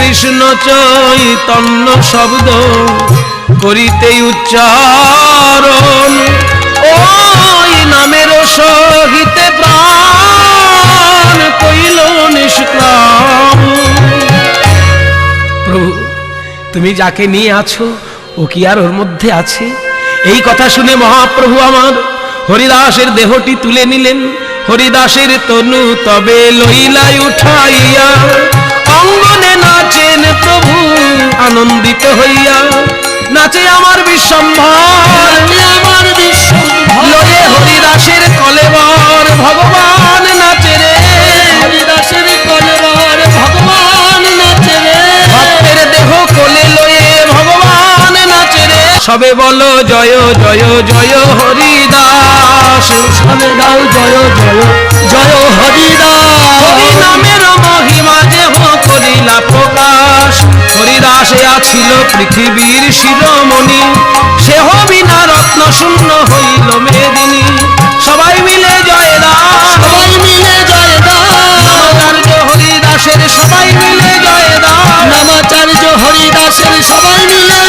কৃষ্ণ চৈতন্য শব্দ করিতে উচ্চারণ। ওই নামের সহিতে প্রাণ কইল নিষ্ক্রাম প্রভু, তুমি যাকে নিয়ে আছো, ও কি আর ওর মধ্যে আছে? এই কথা শুনে মহাপ্রভু আমার হরিদাসের দেহটি তুলে নিলেন। হরিদাসের তনু তবে লইলাই উঠাইয়া অঙ্গনে হইয়া নাচে আমার বিশ্বম্ভর। আমার বিশ্বম্ভর। লয়ে হরিদাসের কলেবর ভগবান নাচে রে। হরিদাসের কলেবর ভগবান নাচে রে। ভক্তের দেহ কোলে লয়ে ভগবান নাচে রে। সবে বলো জয় জয় জয় হরিদাস। সবে গাও জয় জয় জয় পৃথিবীর শিরোমণি সে হবি না রত্ন শূন্য হইল মেদিনী। সবাই মিলে জয় সবাই মিলে জয় হরিদাসের সবাই মিলে জয় দাস নামাচার্য হরিদাসের সবাই মিলে